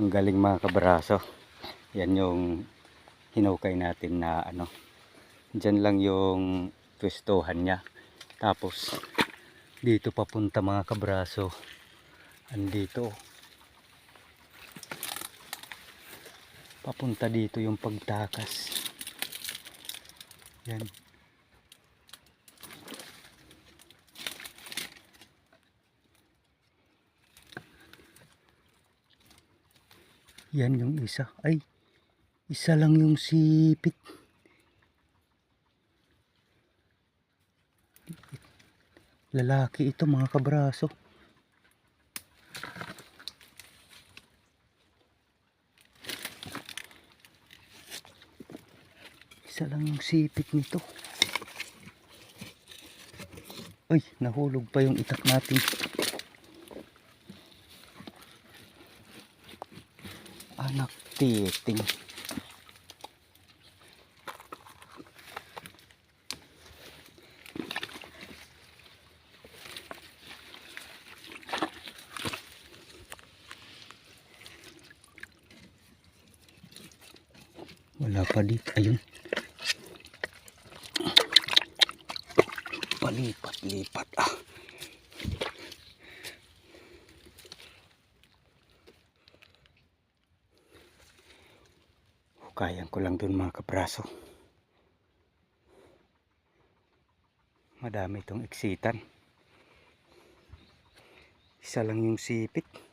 Ang galing mga kabraso. Yan yung hinukay natin na ano. Diyan lang yung pwestuhan niya. Tapos dito papunta mga kabraso. Andito. Papunta dito yung pagtakas. Yan. Yan yung isa. Ay, isa lang yung sipit. Lalaki ito mga kabraso. Isa lang yung sipit nito. Uy, nahulog pa yung itak natin. Anak titing. Wala pa dito. Ayun. Palipat-lipat ah. Hukayan ko lang dun mga kabraso. Madami itong eksitan. Isa lang yung sipit.